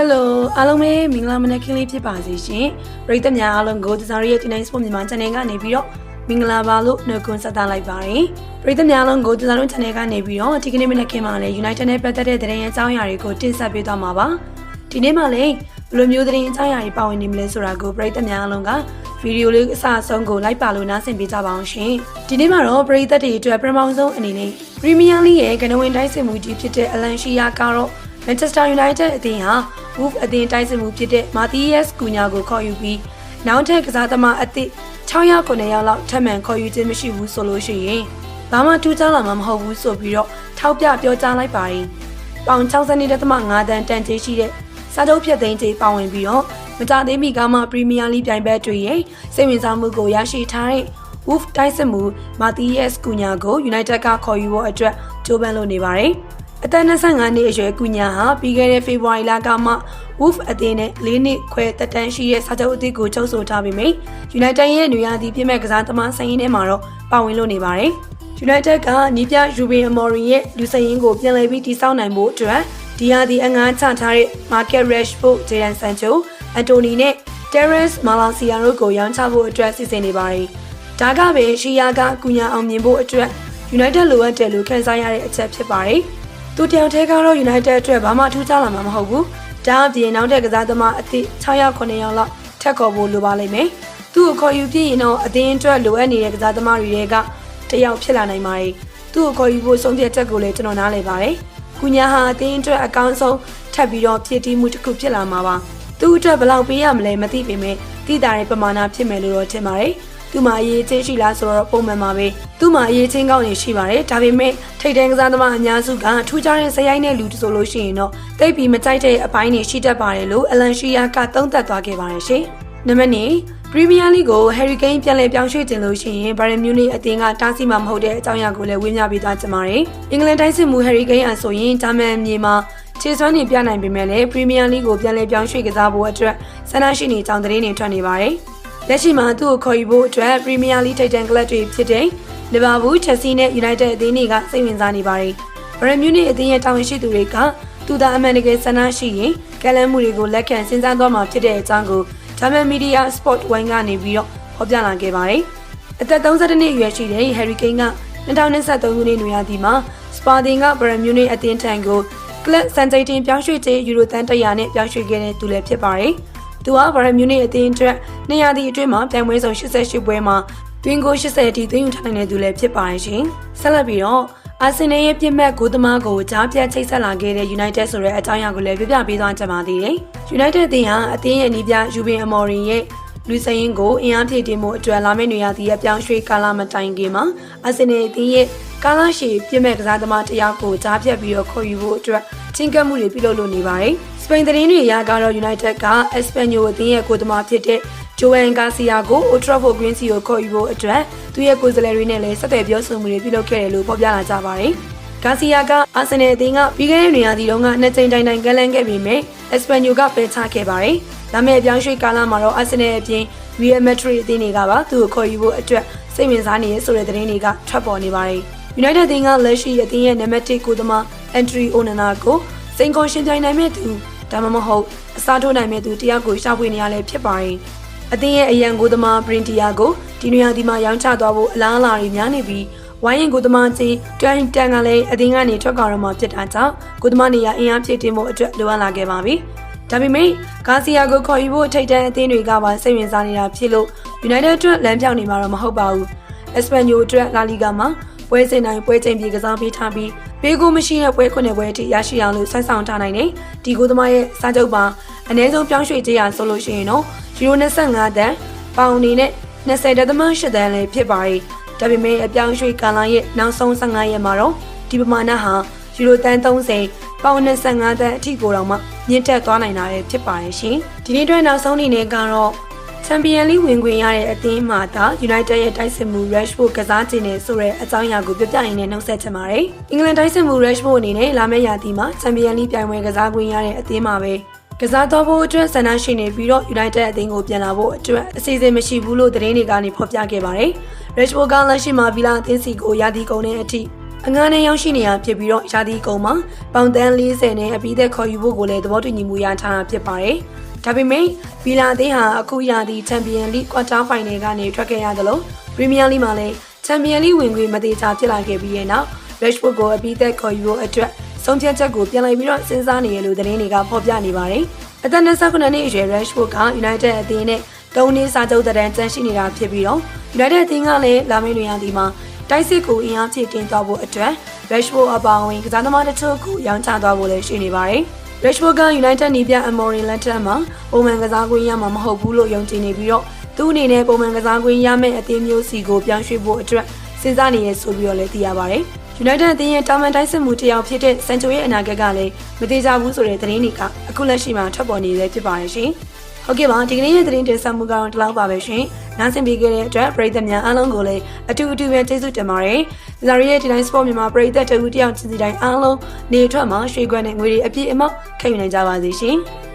Hello အားလုံးပဲမင်္ဂလာမနက်ခင်းလေးဖြစ်ပါစေရှင်ပရိသတ်များအားလုံးကိုတစားရရဲ့ဒီနေ့ sport မြန်မာ channel ကနေပြီးတော့မင်္ဂလာပါလို့နှုတ်ခွန်းဆက်သလိုက်ပါတယ်ပရိသတ်များအားလုံးကိုတစားတို့ channel ကနေပြီးတော့ဒီကနေ့မနက်ခင်းမှာလည်း United နဲ့ပတ်သက်တဲ့သတင်းအကြောင်းအရာတွေကိုတင်ဆက်ပေးသွားမှာပါဒီနေ့မှလည်းဘယ်လိုမျိုးသတင်းအကြောင်းအရာတွေပါဝင်နေမလဲဆိုတာကိုပရိသတ်များအားလုံးကဗီဒီယိုလေးအစအဆုံးကိုလိုက်ပါလို့နားဆင်ပေးကြပါအောင်ရှင်ဒီနေ့မှာတော့ပရိသတ်တွေအတွက်ပထမဆုံးအနေနဲ့ Premier League ရဲ့ကနဝင်တိုင်းစစ်မှုကြီးဖြစ်တဲ့အလန်ရှီယာကတော့ Manchester United အသင်းဟာ Wolf အသင်းတိုက်စစ်မှုဖြစ်တဲ့ Matthias Cunha ကိုခေါ်ယူပြီးနောက်ထပ်ကစားသမားအသစ်6ယောက်9ယောက်လောက်ထပ်မံခေါ်ယူခြင်းမရှိဘူးဆိုလို့ရှိရင်ဘာမှထူးခြားလာမှာမဟုတ်ဘူးဆိုပြီးတော့ထောက်ပြပြောကြားလိုက်ပါတယ်။ပေါင်62.5တန်တန်ကြေးရှိတဲ့စားတုပ်ဖြတ်သိမ်းကြေးပါဝင်ပြီးတော့မကြသေးမီကမှ Premier League ပြိုင်ပွဲတွေရဲ့စိတ်ဝင်စားမှုကိုရရှိထားတဲ့ Wolf တိုက်စစ်မှု Matthias Cunha ကို United ကခေါ်ယူဖို့အတွက်ကြိုးပမ်းလုပ်နေပါတယ်။ အသက်25နှစ်အရွယ်ကုညာဟာပြီးခဲ့တဲ့ဖေဖော်ဝါရီလကမှ Wolf အသင်းနဲ့၄နှစ်ခွဲတက်တန်းရှိတဲ့စာချုပ်အသစ်ကိုချုပ်ဆိုထားပြီးမိ United ရဲ့နေရာဒီပြည့်မဲ့ကစားသမားဆိုင်ရင်ထဲမှာတော့ပါဝင်လို့နေပါတယ်။ United ကနီးပြ Ruben Amorim ရဲ့လူဆိုင်ရင်ကိုပြန်လည်ပြီးတည်ဆောက်နိုင်ဖို့အတွက်ဒီဟာဒီအငန်းချထားတဲ့ Market Rashford, Jadon Sancho, Anthony နဲ့ Terence Malacia တို့ကိုရောင်းချဖို့အတွက်စီစဉ်နေပါတယ်။ဒါကပဲရှီယာကကုညာအောင်မြင်ဖို့အတွက် United လိုအပ်တယ်လို့ခန်းစားရတဲ့အချက်ဖြစ်ပါတယ်။ သူတယောက်တည်းကတော့ United အတွက်ဘာမှထူးခြားလာမှာမဟုတ်ဘူး။ဒါအပြင်နောက်တဲ့ကစားသမားအသစ်6ယောက်9ယောက်လောက်ထပ်ခေါ်ဖို့လိုပါလိမ့်မယ်။သူ့ကိုခေါ်ယူပြရင်တော့အသင်းအတွက်လိုအပ်နေတဲ့ကစားသမားတွေကတယောက်ဖြစ်လာနိုင်ပါတယ်။သူ့ကိုခေါ်ယူဖို့ဆုံးဖြတ်ချက်ကိုလည်းကျွန်တော်နားလည်ပါတယ်။ကုညာဟာအသင်းအတွက်အကောင်းဆုံးထပ်ပြီးတော့ဖြစ်တည်မှုတစ်ခုဖြစ်လာမှာပါ။သူ့အတွက်ဘယ်လောက်ပေးရမလဲမသိပေမဲ့တည်တာတဲ့ပမာဏဖြစ်မယ်လို့တော့ထင်ပါတယ်။ သူ့မှာအရေးချင်းရှိလားဆိုတော့ပုံမှန်ပါပဲသူ့မှာအရေးချင်းကောင်းနေရှိပါတယ်ဒါပေမဲ့ထိတ်တန်းကစားသမားအများစုကထူးခြားတဲ့ဇယိုင်းတဲ့လူဆိုလို့ရှိရင်တော့တိတ်ပြီးမကြိုက်တဲ့အပိုင်းတွေရှိတတ်ပါတယ်လို့အလန်ရှီယာကသုံးသပ်သွားခဲ့ပါတယ်ရှင်နံပါတ်2ပရီးမီးယားလိကိုဟယ်ရီကိန်းပြန်လည်ပြောင်းရွှေ့တင်လို့ရှိရင်ဘိုင်ယန်မြူနစ်အသင်းကတားဆီးမှာမဟုတ်တဲ့အကြောင်းအရာကိုလည်းဝေမျှပေးသွားကြပါတယ်။အင်္ဂလန်တိုင်းစစ်မှုဟယ်ရီကိန်းအဆိုရင်ဂျာမန်မြေမှာခြေစွမ်းနေပြနိုင်ပေမဲ့လည်းပရီးမီးယားလိကိုပြန်လည်ပြောင်းရွှေ့ကစားဖို့အတွက်ဆန္ဒရှိနေကြောင်းသတင်းတွေထွက်နေပါတယ်။ လက်ရှိမှာသူ့ကိုခေါ်ယူဖို့အတွက်ပရီးမီးယားလိထိပ်တန်းကလပ်တွေဖြစ်တဲ့လီဗာပူး၊ချက်စီနဲ့ယူနိုက်တက်အသင်းတွေကစိတ်ဝင်စားနေပါတယ်။ဘရန်မြူနစ်အသင်းရဲ့တာဝန်ရှိသူတွေကသူသာအမှန်တကယ်ဆန္ဒရှိရင်ကလန်းမှုတွေကိုလက်ခံစဉ်းစားသွားမှာဖြစ်တဲ့အကြောင်းကိုဂျာမန်မီဒီယာစပေါ့ဝိုင်းကနေပြီးတော့ဖော်ပြလာခဲ့ပါတယ်။အသက်32နှစ်အရွယ်ရှိတဲ့ဟယ်ရီကိန်းက2023ခုနှစ်နွေရာသီမှာစပါတင်ကဘရန်မြူနစ်အသင်းထံကိုကလပ်စန်တိတ်တင်ပြောင်းရွှေ့ခြင်းယူရိုတန်100နဲ့ပြောင်းရွှေ့ခဲ့တဲ့သူလည်းဖြစ်ပါတယ်။ သူဟာဗရန်မြူနစ်အသင်းအတွက်နှစ်ရာသီအတွင်းမှာပြိုင်ပွဲစုံ88ပွဲမှာတွင်ကို80အထိသိမ်းယူထားနိုင်တဲ့သူလည်းဖြစ်ပါတယ်ရှင်။ဆက်လက်ပြီးတော့အာဆင်နယ်ရဲ့ပြစ်မှတ်ဂိုးသမားကိုကြားပြတ်ချိတ်ဆက်လာခဲ့တဲ့ United ဆိုတဲ့အကြောင်းအရာကိုလည်းပြပြပေးသွားကြပါသေးတယ်။ United အသင်းဟာအသင်းရဲ့နီးပြယူဘင်အမော်ရင်ရဲ့လူစရင်ကိုအင်အားဖြည့်တင်မှုအတွက်လာမယ့်နေရာတည်းအပြောင်းရွှေ့ကာလာမတိုင်ခင်မှာအာဆင်နယ်အသင်းရဲ့ကာလာရှီပြစ်မဲ့ကစားသမားတယောက်ကိုကြားပြတ်ပြီးတော့ခေါ်ယူဖို့အတွက်ချင်းကပ်မှုတွေပြုလုပ်လို့နေပါတယ်။စ ပိန်သတင်းတွေအရကတော့ United က Espanyol အသင်းရဲ့ကိုယ်သမားဖြစ်တဲ့ဂျိုအန်ကာစီယာကို Old Trafford Green Sea ကိုခေါ်ယူဖို့အတွက်သူရဲ့ကိုယ်စားလှယ်တွေနဲ့လည်းဆက်သွယ်ပြောဆိုမှုတွေပြုလုပ်ခဲ့တယ်လို့ဖော်ပြလာကြပါတယ်။ဂါစီယာကအာဆင်နယ်အသင်းကပြီးခဲ့တဲ့နေရာဒီတုန်းကနှစ်ကြိမ်တိုင်တိုင်ကလန်းခဲ့ပြီးမြဲအက်စပန်ညိုကပယ်ချခဲ့ပါတယ်။ဒါမဲ့အပြောင်းရွှေ့ကာလမှာတော့အာဆင်နယ်အပြင် Real Madrid အသင်းတွေကပါသူ့ကိုခေါ်ယူဖို့အတွက်စိတ်ဝင်စားနေရဆိုတဲ့သတင်းတွေကထွက်ပေါ်နေပါတယ်။ United အသင်းကလက်ရှိအသင်းရဲ့နံပါတ်1ကိုသမား Entry Onana ကိုစိန်ခေါ်ရှင်ပြိုင်နိုင်မဲ့သူ ဒါမှမဟုတ်အစားထိုးနိုင်မဲ့သူတယောက်ကိုရှာဖွေနေရလဲဖြစ်ပါတယ်။အသင်းရဲ့အရန်ကိုသမား Brintia ကိုဒီနေရာဒီမှာရောင်းချသွားဖို့အလားအလာတွေများနေပြီးဝိုင်းရင်ကိုသမားကြီးတွန်တန်ကလည်းအသင်းကနေထွက်ကြတော့မှဖြစ်တာကြောင့်ကိုသမားနေရအင်အားဖြည့်တင်ဖို့အတွက်လိုအပ်လာခဲ့ပါပြီ။ဒါပေမဲ့ဂါစီယာကိုခေါ်ယူဖို့ထိတ်တန်းအသင်းတွေကပါစိတ်ဝင်စားနေတာဖြစ်လို့ United အတွက်လမ်းပြောင်းနေမှာတော့မဟုတ်ပါဘူး။ Espanyol အတွက်လာလီဂါမှာပွဲစဉ်တိုင်းပွဲချိန်ပြေကစားပေးထားပြီး ဘေးကိုမရှိတဲ့ပွဲခုနှစ်ပွဲအထိရရှိအောင်လို့ဆက်ဆောင်ထားနိုင်တယ်။ဒီကိုသမားရဲ့စာချုပ်ပါအနည်းဆုံးပြောင်းရွှေ့ကြရဆိုလို့ရှိရင်တော့ယူရို25တန်ပေါင်အနေနဲ့20.8တန်လည်းဖြစ်ပါတယ်။ဒါပေမဲ့အပြောင်းရွှေ့ကာလရဲ့နောက်ဆုံး15ရက်မှာတော့ဒီပမာဏဟာယူရိုတန်30ပေါင်25တန်အထိကိုတောင်မှမြင့်တက်သွားနိုင်တာလည်းဖြစ်ပါတယ်ရှင်။ဒီနေ့အတွက်နောက်ဆုံးအနေနဲ့ကတော့ ချန်ပီယံလိဝင်ခွင့်ရတဲ့အသင်းမှာသာ United ရဲ့တိုက်စစ်မှု Rashford ကစားခြင်းနဲ့ဆိုတဲ့အကြောင်းအရာကိုပြပြရင်းနဲ့နှုတ်ဆက်ချင်ပါတယ်။အင်္ဂလန်တိုက်စစ်မှု Rashford အနေနဲ့လာမယ့်ရာသီမှာချန်ပီယံလိပြိုင်ပွဲကစားခွင့်ရတဲ့အသင်းမှာပဲကစားတော့ဖို့အတွက်ဆန္ဒရှိနေပြီးတော့ United အသင်းကိုပြန်လာဖို့အတွက်အစီအစဉ်မရှိဘူးလို့သတင်းတွေကနေဖော်ပြခဲ့ပါတယ်။ Rashford ကလက်ရှိမှာဗီလာအသင်းစီကိုရာသီကုန်တဲ့အထိအငားနဲ့ရောက်ရှိနေရဖြစ်ပြီးတော့ရာသီကုံမှာပေါင်တန်း40နဲ့အပြီးသက်ခေါ်ယူဖို့ကိုလည်းသဘောတူညီမှုရထားတာဖြစ်ပါတယ်။ ဒါပေမဲ့ဗီလာအသင်းဟာအခုရာသီချန်ပီယံလိကွာတာဖိုင်နယ်ကနေထွက်ခဲ့ရသလိုပရီးမီးယားလိမှာလည်းချန်ပီယံလိဝင်ခွင့်မသေးချာဖြစ်လာခဲ့ပြီးရဲ့နောက် Rashford ကိုအပြီးသက်ခေါ်ယူဖို့အတွက်ဆုံးဖြတ်ချက်ကိုပြန်လည်ပြီးတော့စဉ်းစားနေရလို့သတင်းတွေကဖော်ပြနေပါတယ်။အသက်29နှစ်အရွယ် Rashford က United အသင်းနဲ့၃နှစ်စာချုပ်တန်းကျန်ရှိနေတာဖြစ်ပြီးတော့ United အသင်းကလည်းလာမယ့်နေရာဒီမှာတိုက်စစ်ကိုအင်အားဖြည့်တင်သွားဖို့အတွက် Rashford အပါအဝင်ကစားသမားတချို့ကိုရောင်းချသွားဖို့လည်းရှိနေပါတယ်။ Rashford က United နေပြ Amorim လက်ထက်မှာပုံမှန်ကစားကွင်းရမှာမဟုတ်ဘူးလို့ယုံကြည်နေပြီးတော့သူ့အနေနဲ့ပုံမှန်ကစားကွင်းရမယ့်အသင်းမျိုးစီကိုပြောင်းရွှေ့ဖို့အတွက်စဉ်းစားနေရဆိုပြီးတော့လည်းသိရပါတယ်။ United အသင်းရဲ့တာမန်တိုင်းစစ်မှုတယောက်ဖြစ်တဲ့စန်ချိုရဲ့အနာဂတ်ကလည်းမသေးကြဘူးဆိုတဲ့သတင်းတွေကအခုလက်ရှိမှာထွက်ပေါ်နေသေးဖြစ်ပါတယ်ရှင်။ဟုတ်ကဲ့ပါဒီကနေ့ရဲ့သတင်းတင်ဆက်မှုကတော့ဒီလောက်ပါပဲရှင်။ နားဆင်ပေးခဲ့တဲ့အတွက်ပရိသတ်များအားလုံးကိုလည်းအတူအတူပဲကျေးဇူးတင်ပါတယ်။ဇာရီရဲ့ဒီတိုင်းစပေါ့မြန်မာပရိသတ်တူတယောက်ချင်းစီတိုင်းအားလုံးနေထွက်မှာရွှေခွက်နဲ့ငွေတွေအပြည့်အမောက်ခံယူနိုင်ကြပါစေရှင်။